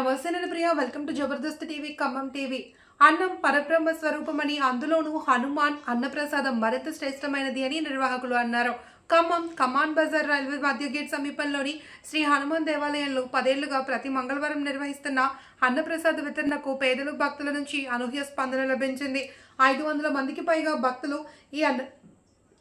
నమస్తే నేను Priya. Welcome to Jabardasth TV Khammam TV. అన్నం పరబ్రహ్మ స్వరూపమని అందులోనూ హనుమాన్ అన్నప్రసాదం మరింత శ్రేష్టమైనది అని నిర్వాహకులు అన్నారు. ఖమ్మం కమాన్ బజార్ రైల్వే మధ్య గేట్ సమీపంలోని శ్రీ హనుమాన్ దేవాలయంలో పదేళ్ళుగా ప్రతి మంగళవారం నిర్వహిస్తున్న అన్నప్రసాద వితరణకు పేదలు భక్తుల నుంచి అనూహ్య స్పందన లభించింది. ఐదు వందల మందికి పైగా భక్తులు ఈ అన్న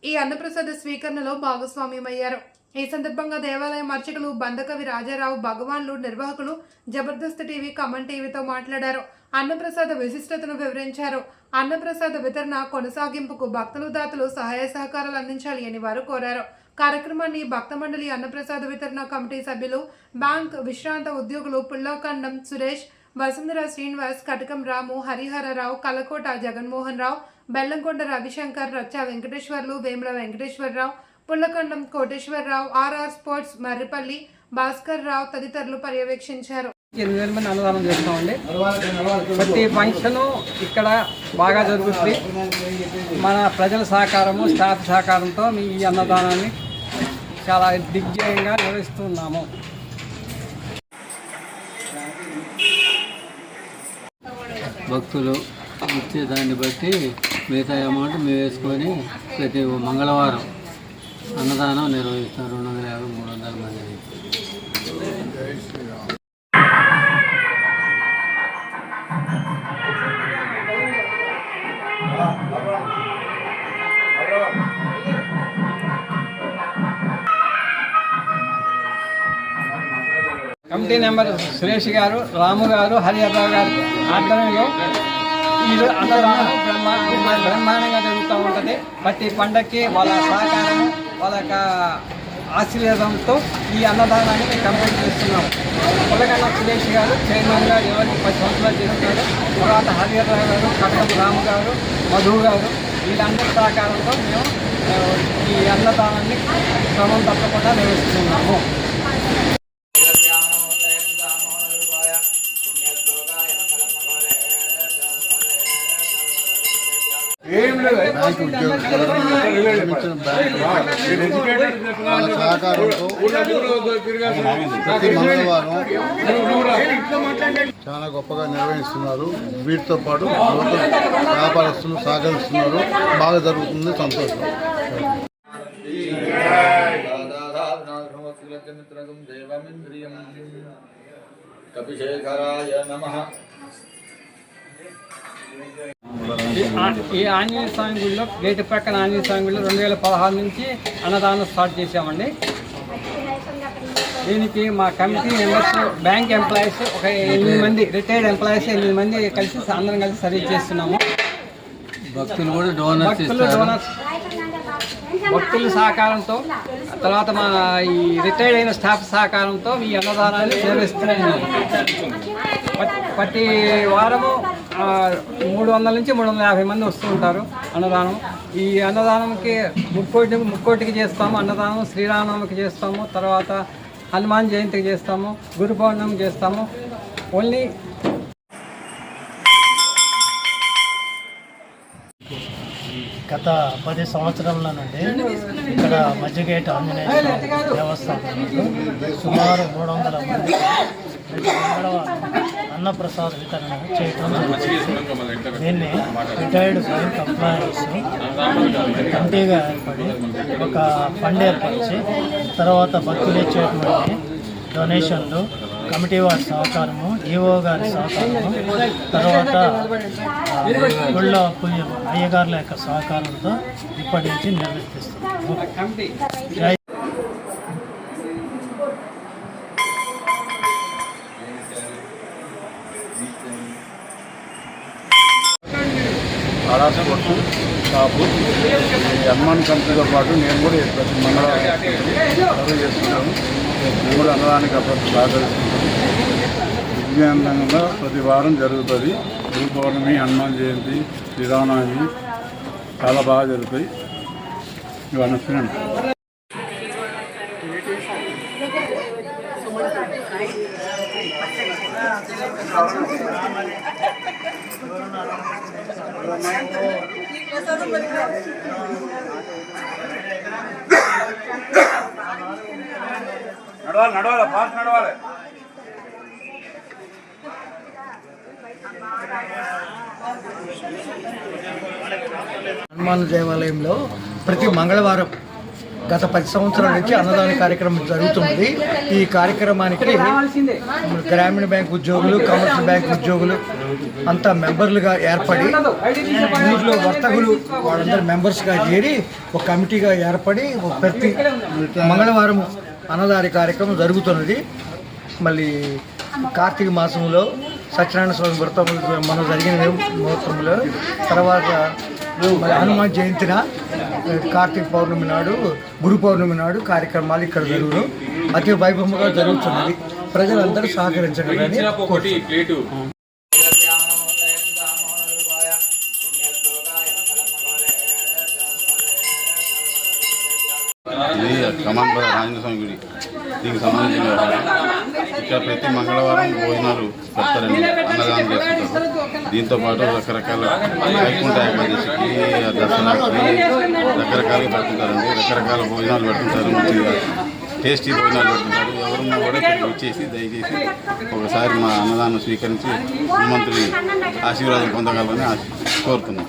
ఈ అన్నప్రసాద స్వీకరణలో భాగస్వామ్యమయ్యారు. ఈ సందర్భంగా దేవాలయం అర్చకులు బందకవి రాజారావు భగవాన్లు నిర్వాహకులు జబర్దస్త్ టీవీ కమన్ టీవీతో మాట్లాడారు. అన్నప్రసాద విశిష్టతను వివరించారు. అన్నప్రసాద వితరణ కొనసాగింపుకు భక్తులు దాతలు సహాయ సహకారాలు అందించాలి అని వారు కోరారు. కార్యక్రమాన్ని భక్త మండలి అన్నప్రసాద వితరణ కమిటీ సభ్యులు బ్యాంక్ విశ్రాంత ఉద్యోగులు పుల్లకండం సురేష్ వసుంధర శ్రీనివాస్ కటకం రాము హరిహరరావు కలకోట జగన్మోహన్ రావు బెల్లంకొండ రవిశంకర్ రచ్చ వెంకటేశ్వర్లు వేముల వెంకటేశ్వరరావు పుల్లకండం కోటేశ్వరరావు ఆర్ఆర్ స్పోర్ట్స్ మర్రిపల్లి భాస్కర్ రావు తదితరులు పర్యవేక్షించారు. ఎనిమిది వేల మంది అన్నదానం చేస్తామండి ప్రతి ఫంక్షన్ ఇక్కడ బాగా జరుగుతుంది. మన ప్రజల సహకారము స్టాఫ్ సహకారంతో మీ ఈ అన్నదానాన్ని చాలా దిగ్జయంగా నిర్వహిస్తున్నాము. భక్తులు ఇచ్చే దాన్ని బట్టి మిగతా అమౌంట్ మేము వేసుకొని ప్రతి మంగళవారం అన్నదానం నిర్వహిస్తాం రెండు వందల యాభై మూడు వందల మందిని కమిటీ నెంబర్ సురేష్ గారు రాము గారు హరిహరరావు గారు ఆధ్వర్యంలో మీరు అన్నదానం బ్రహ్మా బ్రహ్మాండంగా జరుగుతూ ఉంటుంది. ప్రతి పండక్కి వాళ్ళ సహకారం వాళ్ళ యొక్క ఆశీర్వాదంతో ఈ అన్నదానాన్ని మేము కంప్లీట్ చేస్తున్నాము పుల్లగన్న సురేష్ గారు చైర్మన్గా ఎవరికి పది సంవత్సరాలు చేస్తున్నారు తర్వాత హరిహరరావు గారు కట్టం రాము గారు మధు గారు వీళ్ళందరి సహకారంతో మేము ఈ అన్నదానాన్ని క్రమం తప్పకుండా నిర్వహిస్తున్నాము. బ్యాంక్ వాళ్ళ సహకారంతో ప్రతి మంగళవారం చాలా గొప్పగా నిర్వహిస్తున్నారు. వీటితో పాటు వ్యాపారస్తులు సహకరిస్తున్నారు. బాగా జరుగుతుంది. సంతోషం. కపిశేఖరాయ నమ. ఈ ఆంజనేయ స్వామి గుడిలో గేటు ప్రక్కన ఆంజనేయ స్వామి గుడిలో రెండు వేల పదహారు నుంచి అన్నదానం స్టార్ట్ చేశామండి. దీనికి మా కమిటీ మెంబర్స్ బ్యాంక్ ఎంప్లాయీస్ ఒక ఎనిమిది మంది రిటైర్డ్ ఎంప్లాయీస్ ఎనిమిది మంది కలిసి అందరం కలిసి సర్వీస్ చేస్తున్నాము. భక్తులు కూడా డోనర్స్ డోనర్స్ భక్తుల సహకారంతో తర్వాత మా ఈ రిటైర్డ్ అయిన స్టాఫ్ సహకారంతో ఈ అన్నదానాన్ని నిర్వహిస్తున్నాము. ప్రతి- వారము మూడు వందల నుంచి మూడు వందల యాభై మంది వస్తూ ఉంటారు అన్నదానం. ఈ అన్నదానంకి ముక్కోటి ముక్కోటికి చేస్తాము అన్నదానం శ్రీరామనవమికి చేస్తాము తర్వాత హనుమాన్ జయంతికి చేస్తాము గురు పౌర్ణమికి చేస్తాము. ఓన్లీ గత పది సంవత్సరాల నుండి ఇక్కడ మధ్యగేట్ ఆంజనేయ దేవస్థానం సుమారు మూడు వందల మంది అన్నప్రసాద్ వితరణ చేయటం దీన్ని రిటైర్డ్ ఫైన్ ఎంప్లాయీస్ కమిటీగా ఏర్పడి ఒక ఫండ్ ఏర్పరిచి తర్వాత భక్తులు ఇచ్చేటువంటి డొనేషన్లు కమిటీ వారి సహకారము ఈఓ గారి సహకారము తర్వాత గుళ్ళ పూజ అయ్యగారుల యొక్క సహకారంతో ఇప్పటి నుంచి నిర్వర్తిస్తున్నాము. కమిటీ జై షాపు హనుమాన్ కంపెనీతో పాటు నేను కూడా ప్రతి మంగళవారం సర్వ్ చేస్తున్నాను నేను కూడా అన్నదానికి అప్పుడు సహకరిస్తున్నాను విజయవంతంగా ప్రతి వారం జరుగుతుంది. గురు పౌర్ణమి హనుమాన్ జయంతి శ్రీరామనవమి చాలా బాగా జరుగుతాయి. ఇవన్నీ నడవాలి నడవాలి ఫాస్ట్ నడవాలి. హనుమాన్ దేవాలయంలో ప్రతి మంగళవారం గత పది సంవత్సరాల నుంచి అన్నదాన కార్యక్రమం జరుగుతుంది. ఈ కార్యక్రమానికి గ్రామీణ బ్యాంక్ ఉద్యోగులు కమర్షియల్ బ్యాంక్ ఉద్యోగులు అంతా మెంబర్లుగా ఏర్పడి ఊర్లో వర్తకులు వాళ్ళందరూ మెంబర్స్గా చేరి ఒక కమిటీగా ఏర్పడి ఒక ప్రతి మంగళవారం అన్నదాన కార్యక్రమం జరుగుతున్నది. మళ్ళీ కార్తీక మాసంలో సత్యనారాయణ స్వామి వ్రతం మనం జరిగిన ముహూర్తంలో తర్వాత హనుమాన్ జయంతిన కార్తీక పౌర్ణమి నాడు గురు పౌర్ణమి నాడు కార్యక్రమాలు ఇక్కడ జరుగును. అతి వైభవంగా జరుగుతున్నది. ప్రజలందరూ సహకరించగలరని కోరుతున్నాను. ఇది స్వామి గుడి. దీనికి సంబంధించిన వ్యవహారం. ఇక్కడ ప్రతి మంగళవారం భోజనాలు పెడతారండి. అన్నదానం చేస్తుంటారు. దీంతో పాటు రకరకాల వైకుంఠ ఏకాదశికి దసరాకి రకరకాలుగా పెడుతుంటారండి. రకరకాల భోజనాలు పెడుతుంటారు. మంచిగా టేస్టీ భోజనాలు పెడుతుంటారు. ఎవరున్నా కూడా ఇక్కడికి వచ్చేసి దయచేసి ఒకసారి మా అన్నదానం స్వీకరించి హనుమంతుడి ఆశీర్వాదం పొందగలరని ఆశ కోరుతున్నాం.